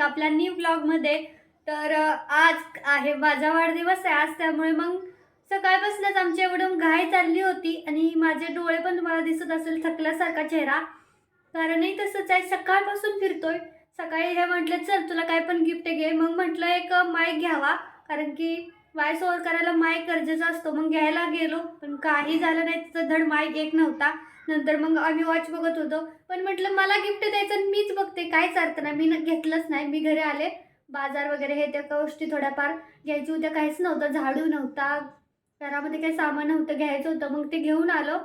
एक आपल्या न्यू ब्लॉगमध्ये तर आज आहे माझा वाढदिवस आहे आज त्यामुळे मग सकाळपासूनच आमची एवढं घाई चालली होती आणि माझे डोळे पण तुम्हाला दिसत असेल थकल्यासारखा चेहरा. कारणही तसंच आहे सकाळपासून फिरतोय. सकाळी हे म्हटलं चल तुला काय पण गिफ्ट घे. मग म्हटलं एक माईक घ्यावा. कारण की वॉइस ओव्हर करायला माईक गरजेचा असतो. मग घ्यायला गेलो पण काही झालं नाही तिचं धड माईक एक नव्हता. नंतर मग आम्ही वॉच बघत होतो. पण म्हटलं मला गिफ्ट द्यायचं आणि मीच बघते. काहीच अर्थ नाही. मी न- घेतलंच नाही. मी घरी आले. बाजार वगैरे हे त्या गोष्टी थोड्याफार घ्यायची होत्या. काहीच नव्हतं. झाडू नव्हता. घरामध्ये काही सामान नव्हतं. घ्यायचं होतं. मग ते घेऊन आलो.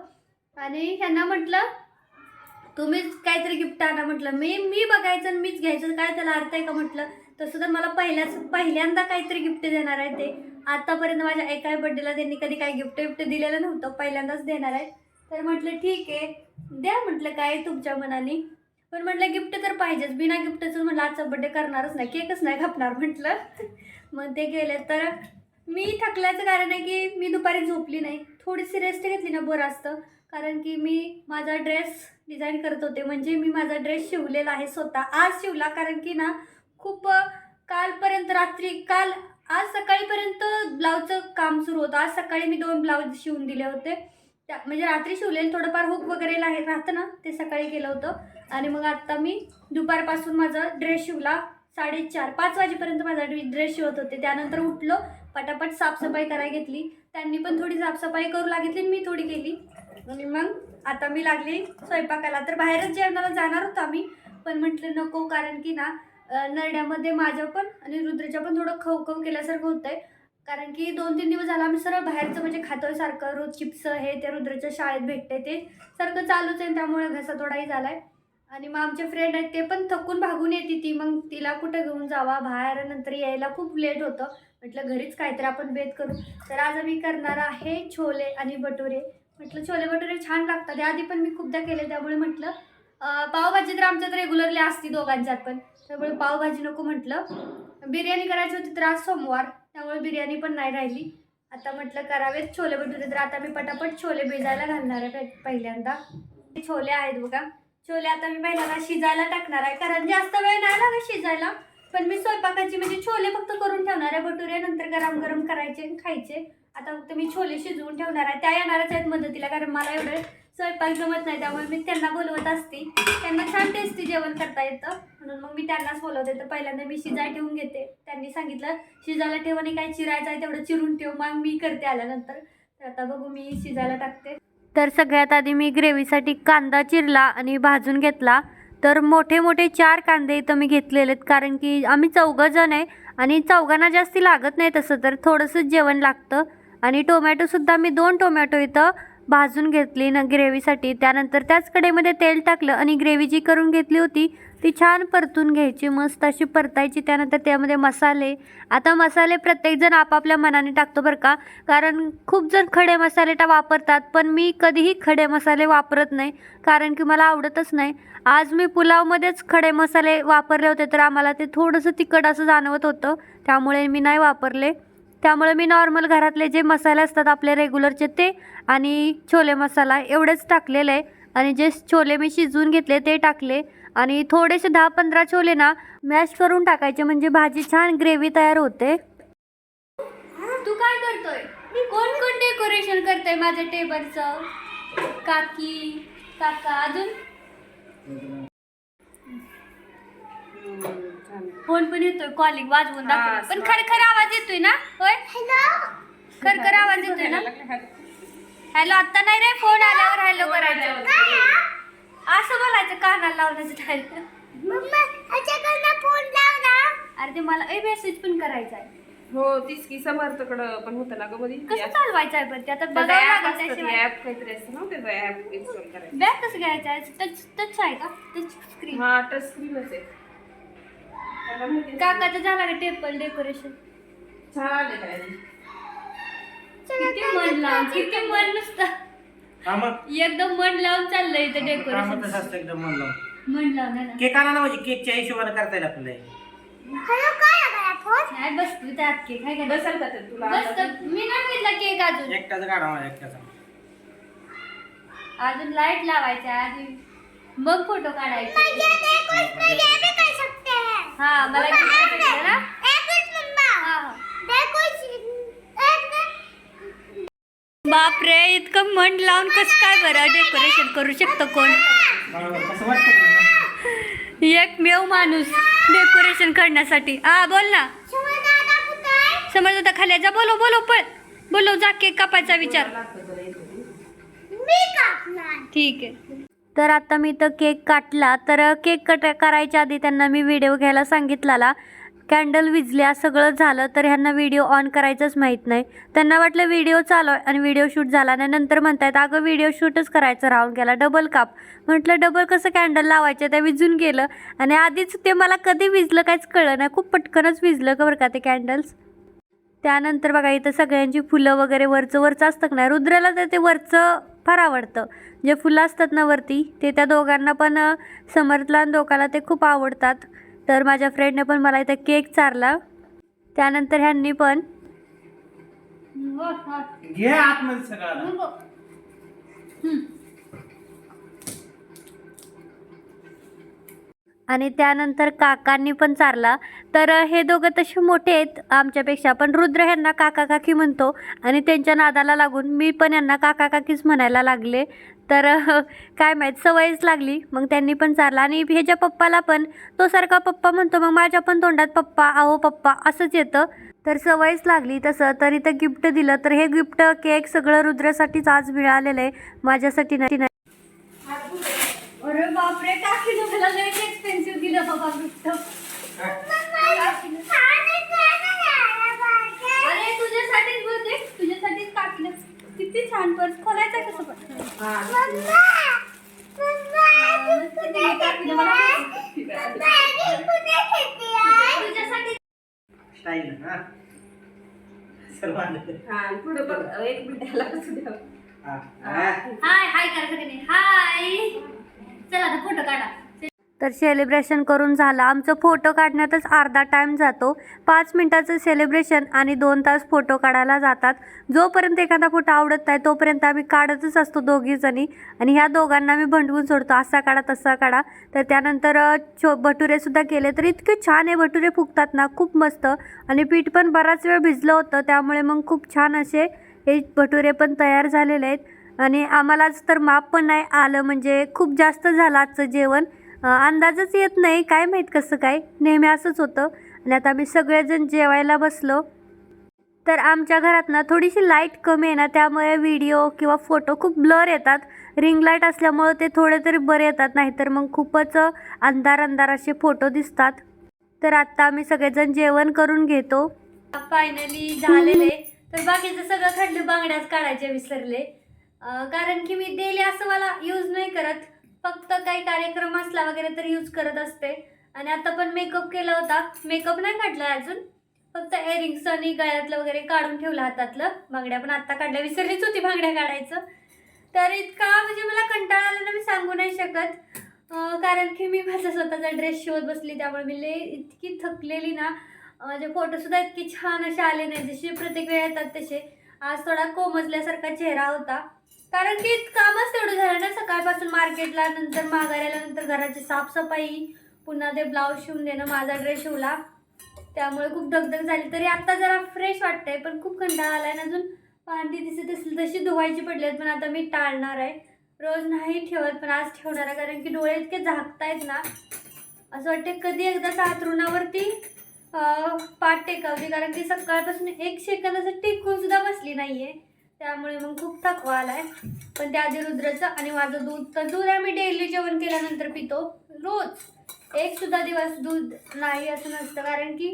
आणि ह्यांना म्हटलं तुम्हीच काहीतरी गिफ्ट आणा. म्हटलं मी मी बघायचं आणि मीच घ्यायचं. काय त्याला अर्थ आहे का? म्हटलं तसं तर मला पहिल्याच पहिल्यांदा काहीतरी गिफ्ट देणार आहे ते. आतापर्यंत माझ्या एका बड्डेला त्यांनी कधी काही गिफ्ट गिफ्ट दिलेलं नव्हतं. पहिल्यांदाच देणार आहे. तर म्हटलं ठीक आहे. द्या म्हटलं काय तुमच्या मनाने. पण म्हटलं गिफ्ट तर पाहिजेच. बिना गिफ्टचं म्हटलं आजचा बड्डे करणारच नाही. केकच नाही कापणार म्हटलं. मग ते गेले. तर मी थकल्याचं कारण आहे की मी दुपारी झोपली नाही. थोडीशी रेस्ट घेतली ना बरं असतं. कारण की मी माझा ड्रेस डिझाईन करत होते. म्हणजे मी माझा ड्रेस शिवलेला आहे स्वतः. आज शिवला कारण की ना खूप कालपर्यंत रात्री काल आज सकाळीपर्यंत ब्लाऊजचं काम सुरू होतं. आज सकाळी मी दोन ब्लाऊज शिवून दिले होते. त्या म्हणजे रात्री शिवलेलं थोडंफार हुक वगैरे लाहे राहतं ना ते सकाळी केलं होतं. आणि मग आत्ता मी दुपारपासून माझा ड्रेस शिवला. साडेचार पाच वाजेपर्यंत माझा ड्रेस शिवत होते. त्यानंतर उठलो पटापट साफसफाई करायला घेतली. त्यांनी पण थोडी साफसफाई करू लागितली मी थोडी केली. आणि मग आता मी लागली स्वयंपाकाला. तर बाहेरच जेवणाला जाणार होतो आम्ही. पण म्हटलं नको कारण की ना नरड्यामध्ये माझं पण आणि रुद्रच्या पण थोडं खवखव केल्यासारखं होतं आहे कारण की दोन तीन दिवस झाला आम्ही सरळ बाहेरचं म्हणजे खातोय सारखं रोज चिप्स हे ते रुद्रच्या शाळेत भेटते ते. सारखं चालूच आहे त्यामुळे घसा थोडाही झाला आहे आणि मग आमचे फ्रेंड आहेत ते पण थकून भागून येते ती. मग तिला कुठं घेऊन जावा? बाहेर नंतर यायला खूप लेट होतं. म्हटलं घरीच काहीतरी आपण बेत करू. तर आज आम्ही करणार आहे छोले आणि भटुरे. म्हटलं छोले भटुरे छान लागतात. आधी पण मी खूपदा केले त्यामुळे म्हटलं पावभाजी तर आमच्यात रेग्युलरली असती दोघांच्यात पण. त्यामुळे पावभाजी नको म्हटलं. बिर्याणी करायची होती तर आज सोमवार. त्यामुळे बिर्याणी पण नाही राहिली. आता म्हटलं करावेच छोले भटुरे तर आता मी पटापट छोले भिजायला घालणार आहे पहिल्यांदा. छोले आहेत बघा. छोले आता मी पहिल्यांदा शिजायला टाकणार आहे कारण जास्त वेळ नाही लागत शिजायला. पण मी स्वयंपाकाची म्हणजे छोले फक्त करून ठेवणार आहे. भटुरे नंतर गरम गरम करायचे आणि खायचे. आता फक्त मी छोले शिजवून ठेवणार आहे. त्या येणारच आहेत मदतीला कारण मला एवढं स्वयंपाक जमत नाही. त्यामुळे मी त्यांना बोलवत असते. त्यांना छान टेस्टी जेवण करता येतं. म्हणून मग मी त्यांनाच बोलवते. तर पहिल्यांदा मी शिजाय ठेवून घेते. त्यांनी सांगितलं शिजायला ठेव आणि काय चिरायचं आहे तेवढं चिरून ठेव. मग मी करते आल्यानंतर. तर आता बघू मी शिजायला टाकते. तर सगळ्यात आधी मी ग्रेव्हीसाठी कांदा चिरला आणि भाजून घेतला. तर मोठे मोठे चार कांदे इथं मी घेतलेले आहेत. कारण की आम्ही चौघं जण आहे आणि चौघांना जास्ती लागत नाही तसं तर थोडंसंच जेवण लागतं. आणि टोमॅटोसुद्धा मी दोन टोमॅटो इथं भाजून घेतली न ग्रेव्हीसाठी. त्यानंतर त्याच कडेमध्ये तेल टाकलं आणि ग्रेव्ही जी करून घेतली होती ती छान परतून घ्यायची मस्त अशी परतायची. त्यानंतर त्यामध्ये मसाले. आता मसाले प्रत्येकजण आपापल्या मनाने टाकतो बरं का. कारण खूप जण खडे मसाले टा वापरतात पण मी कधीही खडे मसाले वापरत नाही कारण की मला आवडतच नाही. आज मी पुलावमध्येच खडे मसाले वापरले होते तर आम्हाला ते थोडंसं तिखट असं जाणवत होतं. त्यामुळे मी नाही वापरले. त्यामुळे मी नॉर्मल घरातले जे मसाले असतात आपले रेग्युलरचे ते आणि छोले मसाला एवढेच टाकलेलं. आहे आणि जे छोले मी शिजवून घेतले ते टाकले. आणि थोडेसे दहा पंधरा छोले ना मॅश करून टाकायचे म्हणजे भाजी छान ग्रेव्ही तयार होते. तू काय करतोय? कोण कोण डेकोरेशन करतोय माझ्या टेबलचं? काकी काका अजून? फोन पण येतोय कॉलिंग वाजवून दाखव पण. खर खर आवाज येतोय ना? होय? खर खर आवाज येतोय ना? हॅलो आता नाही रे फोन आल्यावर हॅलो करायचं. असं बोलायचं कानाला लावण्याचं टाइम अरे ते मला ए मेसेज पण करायचा आहे. हो तीच की समर्थकडं पण होतं ना ग मध्ये कसं चालवायचं आहे पण ते? आता बघावं लागेल त्याशिवाय. ऍप काहीतरी असतं ना त्याचा ऍप इन्स्टॉल करायचं. बॅग कसं घ्यायचं आहे? टच टच आहे का? टच स्क्रीन हा टच स्क्रीनच आहे. काकाचं झालं का टेबल डेकोरेशन छान आहे काय किती मन लावून किती मन नुसतं. एकदम मन लावून चाललंय इथं डेकोरेशन असतं एकदम मन लावून? मन ना केक आणा ना म्हणजे केकच्या हिशोबाने करता येईल आपल्याला. काय बस तू त्यात केक? आहे का? बसेल का ते तुला? बस आता? मी नाही घेतला केक अजून. एकट्याचा काढा मला एकट्याचा अजून लाइट लावायच्या आधी. मग फोटो काढायचे. हा मला हा, हा. बापरे इतकं मन लावून कसं काय बरं डेकोरेशन करू शकतं कोण? एकमेव माणूस डेकोरेशन करण्यासाठी. हा बोल ना. समज होता खाली जा. बोलो बोलो पळ. बोलो जा केक कापायचा विचार. ठीक आहे. तर आता मी तर केक काटला. तर केक कट करायच्या आधी त्यांना मी व्हिडिओ घ्यायला सांगितलेला. कॅन्डल विजल्या सगळं झालं तर ह्यांना व्हिडिओ ऑन करायचंच माहीत नाही. त्यांना वाटलं व्हिडिओ चालू आहे आणि व्हिडिओ शूट झाला नाही नंतर म्हणतायत अगं व्हिडिओ शूटच करायचं राहून गेला डबल काप. म्हटलं डबल कसं कॅन्डल लावायचं? ते विजून गेलं आणि आधीच ते मला कधी विजलं काहीच कळलं नाही. खूप पटकनच विजलं का बरं का ते कॅन्डल्स. त्यानंतर बघा इथं सगळ्यांची फुलं वगैरे वरचं वरचं असतं का नाही? रुद्राला तर ते वरचं फार आवडतं. जे फुलं असतात ना वरती ते त्या दोघांना पण समर्थला आणि दोघाला ते खूप आवडतात. तर माझ्या फ्रेंडने पण मला इथं केक चारला. त्यानंतर ह्यांनी पण घे आतमध्ये सगळं. आणि त्यानंतर काकांनी पण चारला. तर हे दोघं तसे मोठे आहेत आमच्यापेक्षा पण रुद्र ह्यांना काका काकी म्हणतो आणि त्यांच्या नादाला लागून मी पण यांना काका काकीच म्हणायला लागले. तर काय माहीत सवयच लागली. मग त्यांनी पण चारला आणि ह्याच्या पप्पाला पण तो सारखा पप्पा म्हणतो मग माझ्या पण तोंडात पप्पा आहो पप्पा असंच येतं. तर सवयच लागली तसं. तर इथं गिफ्ट दिलं. तर हे गिफ्ट केक सगळं रुद्रासाठीच आज मिळालेलं आहे. माझ्यासाठी नाही. अरे बापरे एक्सपेन्सिव्ह दिलं बाबा गिफ्ट अरे तुझ्यासाठीच बोलते तुझ्यासाठीच टाकलं किती छान पर्स खोलायचं कसं पण तुझ्यासाठी स्टाईल हा सर्वांना हा पुढं बघ एक मिनिट ह्याला बसू द्या हा. हा. हाय हाय करा सगळ्यांनी हाय चला आता फोटो काढा. तर सेलिब्रेशन करून झालं. आमचं फोटो काढण्यातच अर्धा टाईम जातो. पाच मिनटाचं सेलिब्रेशन आणि दोन तास फोटो काढायला जातात. जोपर्यंत एखादा फोटो आवडत नाही तोपर्यंत आम्ही काढतच असतो दोघीजणी आणि ह्या दोघांना आम्ही भंडवून सोडतो. असा काढा तसा काढा. तर त्यानंतर छो भटुरेसुद्धा केले तर इतके छान आहे. भटुरे फुगतात ना खूप मस्त. आणि पीठ पण बराच वेळ भिजलं होतं. त्यामुळे मग खूप छान असे हे भटुरे पण तयार झालेले आहेत. आणि आम्हालाच तर माप पण नाही आलं. म्हणजे खूप जास्त झालं आजचं जेवण. अंदाजच येत नाही. काय माहीत कसं काय? नेहमी असंच होतं. आणि आता आम्ही सगळेजण जेवायला बसलो. तर आमच्या घरात ना थोडीशी लाइट कमी आहे ना त्यामुळे व्हिडिओ किंवा फोटो खूप ब्लर येतात. रिंग लाइट असल्यामुळं ते थोडे तरी बरे येतात नाहीतर मग खूपच अंधार अंधार असे फोटो दिसतात. तर आत्ता आम्ही सगळेजण जेवण करून घेतो. फायनली झालेले. तर बाकीचं सगळं खंड बांगड्याच काढायचे विसरले. कारण की मी डेली असं मला यूज नाही करत. फक्त काही कार्यक्रम असला वगैरे तर यूज करत असते. आणि आता पण मेकअप केला होता. मेकअप नाही काढला अजून. फक्त एअरिंग्स आणि गळ्यातलं वगैरे काढून ठेवलं हातातलं. बांगड्या पण आत्ता काढल्या. विसरलीच होती बांगड्या काढायचं. तर इतका म्हणजे मला कंटाळा आला ना मी सांगू नाही शकत. कारण की मी माझा स्वतःचा ड्रेस शिवत बसली. त्यामुळे मी ले इतकी थकलेली ना. अं, म्हणजे माझे फोटोसुद्धा इतके छान असे आले नाही. जसे प्रत्येक वेळ येतात तसे. आज थोडा कोमजल्यासारखा चेहरा होता. कारण की कामच तेवढं झालं ना सकाळपासून मार्केटला नंतर माघाऱ्याला नंतर घराची साफसफाई पुन्हा ते ब्लाऊज शिवून देणं माझा ड्रेस शिवला. त्यामुळे खूप दगदग झाली. तरी आत्ता जरा फ्रेश वाटतंय पण खूप कंटाळा आला आहे अजून. भांडी दिसत असली तशी धुवायची पडली आहेत पण आता मी टाळणार आहे. रोज नाही ठेवत पण आज ठेवणार आहे कारण की डोळे इतके झाकतायत ना. असं वाटते कधी एकदा सातरुणावरती पाठ टेकावली कारण की सकाळपासून एक सेकंद असं टिकून सुद्धा बसली नाहीये. त्यामुळे मग खूप थकवा आलाय. पण त्या आधी रुद्राचं आणि माझं दूध. तर दूध आम्ही डेली जेवण केल्यानंतर पितो. रोज. एक सुद्धा दिवस दूध नाही असं नसतं कारण की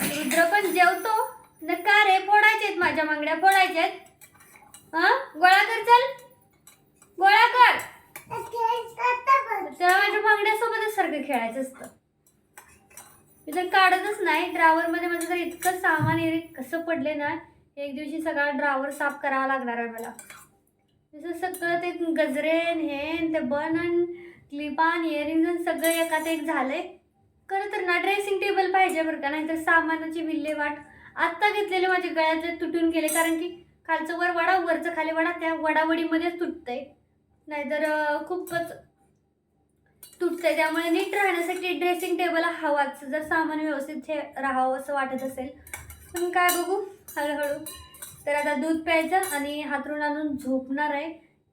रुद्र पण जेवतो. न का रे फोडायचे आहेत माझ्या मांगड्या फोडायच्या आहेत. हा गोळा कर चल. गोळा कर. त्याला माझ्या मांगड्यासोबतच सारखं खेळायचं असतं. मी तर काढतच नाही ड्रावरमध्ये माझं तर इतकं सामान आहे कसं पडले ना एक दिवशी सगळा ड्रावर साफ करावा लागणार आहे मला. जसं सगळं ते गजरेन हेन ते बन आणि क्लिपान इयरिंग सगळं एकात एक झालंय. खरं तर ना ड्रेसिंग टेबल पाहिजे बरं का नाहीतर सामानाची विल्हेवाट. आत्ता घेतलेले माझे गळ्यातले तुटून गेले कारण की खालचं वर वडा वरचं खाली वडा त्या वडावडीमध्येच तुटतंय. नाहीतर खूपच तुटतंय. त्यामुळे नीट राहण्यासाठी ड्रेसिंग टेबल हवाच जर सामान व्यवस्थित राहावं असं वाटत असेल पण काय बघू? हळूहळू. तर आता दूध प्यायचं आणि हातरून आणून झोपणार आहे.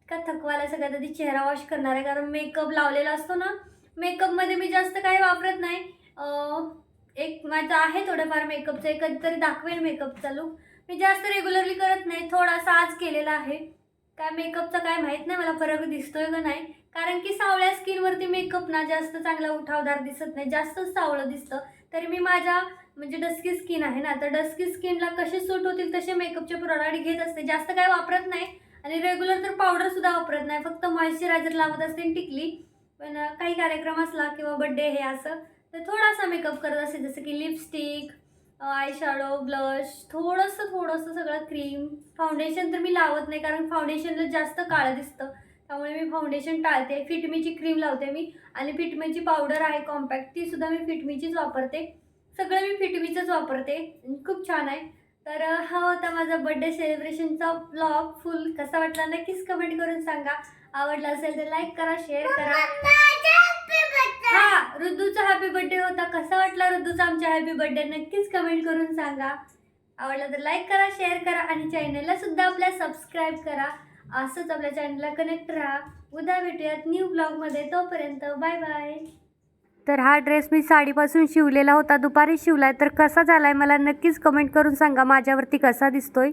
का थकवाला सगळ्यात आधी चेहरा वॉश करणार आहे. कारण मेकअप लावलेला असतो ना मेकअपमध्ये मी जास्त काही वापरत नाही. एक माझं आहे थोडंफार मेकअपचं एक कधीतरी दाखवेन मेकअपचा लुक मी जास्त रेग्युलरली करत नाही. थोडासा आज केलेला आहे. काय मेकअपचा काय माहीत नाही. मला फरक दिसतोय का नाही. कारण की सावळ्या स्किनवरती मेकअप ना जास्त चांगला उठावदार दिसत नाही. जास्तच सावळं दिसतं तरी मी माझ्या म्हणजे डस्की स्किन आहे ना तर डस्की स्किनला कसे सूट होतील तसे मेकअपचे प्रोडक्ट घेत असते. जास्त काय वापरत नाही आणि रेग्युलर तर पावडरसुद्धा वापरत नाही. फक्त मॉइश्चरायझर लावत असते आणि टिकली. पण काही कार्यक्रम असला किंवा बड्डे हे असं तर थोडासा मेकअप करत असते. जसं की लिपस्टिक आयशॅडो ब्लश थोडंसं थोडंसं सगळं क्रीम फाउंडेशन तर मी लावत नाही कारण फाउंडेशनला जास्त काळं दिसतं. त्यामुळे मी फाउंडेशन टाळते. फिटमीची क्रीम लावते मी. आणि फिटमीची पावडर आहे कॉम्पॅक्ट ती सुद्धा मी फिटमीचीच वापरते. सगळं मी फिटमीचंच वापरते. खूप छान आहे. तर हा होता माझा बड्डे सेलिब्रेशनचा ब्लॉग फुल कसा वाटला नक्कीच कमेंट करून सांगा. आवडला असेल तर लाईक करा शेअर करा. हा ऋतूचा हॅपी बर्थडे होता. कसा वाटला ऋतूचा आमच्या हॅपी बर्थडे नक्कीच कमेंट करून सांगा. आवडला तर लाईक करा शेअर करा. आणि चॅनलला सुद्धा आपल्या सबस्क्राईब करा. असंच आपल्या चॅनलला कनेक्ट राहा. उद्या भेटूयात न्यू ब्लॉगमध्ये तोपर्यंत बाय बाय तर हा ड्रेस मी साडीपासून शिवलेला होता. दुपारी शिवलाय. तर कसा झालाय मला नक्कीच कमेंट करून सांगा. माझ्यावरती कसा दिसतोय?